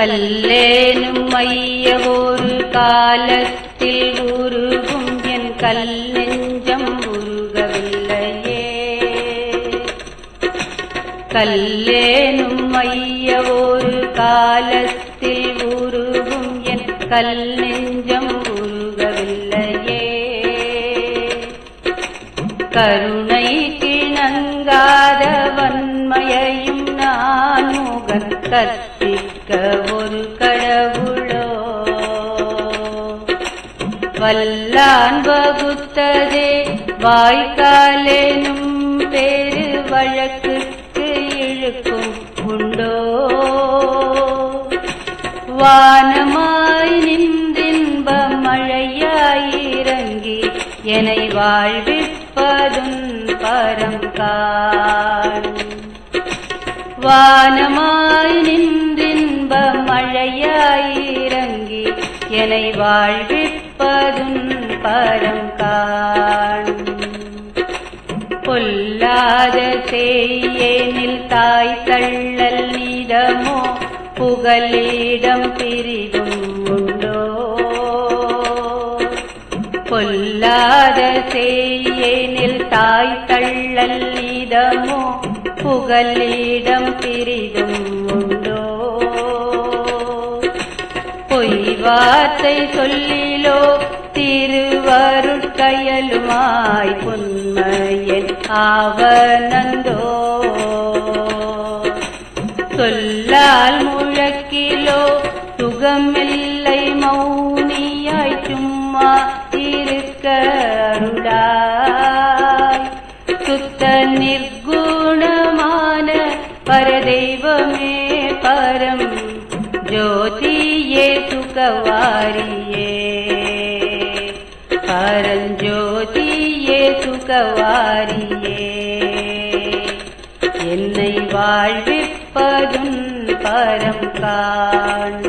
கல்லேனும் மைய ஒரு காலத்தில் உருகும் என் கல்லெஞ்சம் உருகவில்லையே. கல்லேனும் மைய ஒரு காலத்தில் உருகும் என் கல்லெஞ்சம் உருகவில்லையே. கருணை கிணங்காத வன்மையையும் நான் முகன் கற்பிக்க வல்லான் வகுத்ததே வாய்க்காலேனும் பேரு வழக்குக்கு இழுக்கும் உண்டோ? வானமாய் நின்றின்ப மழையாயிறங்கி என்னை வாழ்விப்பதும் பரங்கால் வானமாய் நின்றின்ப மழையாயிறங்கி என்னை வாழ்வி வாழ்விப்பதும் பரங்கான் பொல்லாத செய்யேனில் தாய் தள்ளல் நீதமோ புகலிடம் பிரிதும் உண்டோ? பொல்லாத செய்யேனில் தாய் தள்ளல் நீதமோ புகலிடம் பிரிதும் உண்டோ? பொய் வார்த்தை சொல்லிலோ திருவருட்கயலுமாய் புன்மையன் ஆவனந்தோ சொல்லால் முழக்கிலோ சுகமில்லை மௌனியாய் சும்மா இருக்க அருளாய். சுத்த நிர்குணமான பரதெய்வமே பரம் ஜோதியே சுகவாரியே. பரஞ்சோதியே சுகவாரியே என்னை வாழ்விப்பதும் பரம் காண்